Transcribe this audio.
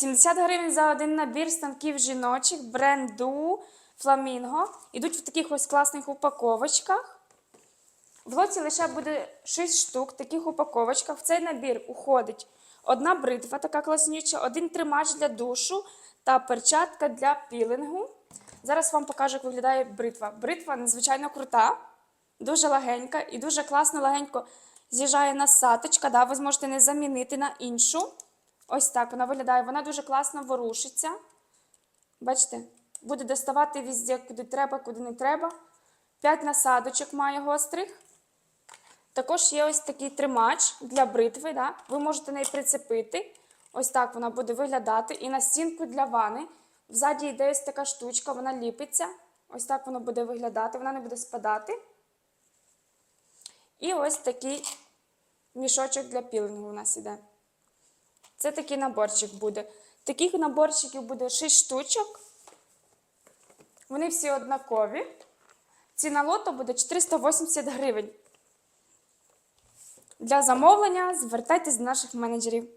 70 гривень за один набір станків жіночих бренду Фламінго. Ідуть в таких ось класних упаковочках. В лоті лише буде 6 штук таких упаковочках. В цей набір уходить одна бритва, така класнюча, один тримач для душу та перчатка для пілингу. Зараз вам покажу, як виглядає бритва. Бритва надзвичайно крута, дуже легенька і дуже класно легенько з'їжджає насадочка. Да, ви зможете не замінити на іншу. Ось так вона виглядає. Вона дуже класно ворушиться. Бачите, буде доставати везде, куди треба, куди не треба. 5 насадочок має гострих. Також є ось такий тримач для бритви. Да? Ви можете неї прицепити. Ось так вона буде виглядати. І на стінку для вани. Взаді йде ось така штучка, вона ліпиться. Ось так воно буде виглядати, вона не буде спадати. І ось такий мішочок для пілингу у нас іде. Це такий наборчик буде. Таких наборчиків буде 6 штучок. Вони всі однакові. Ціна лоту буде 480 гривень. Для замовлення звертайтесь до наших менеджерів.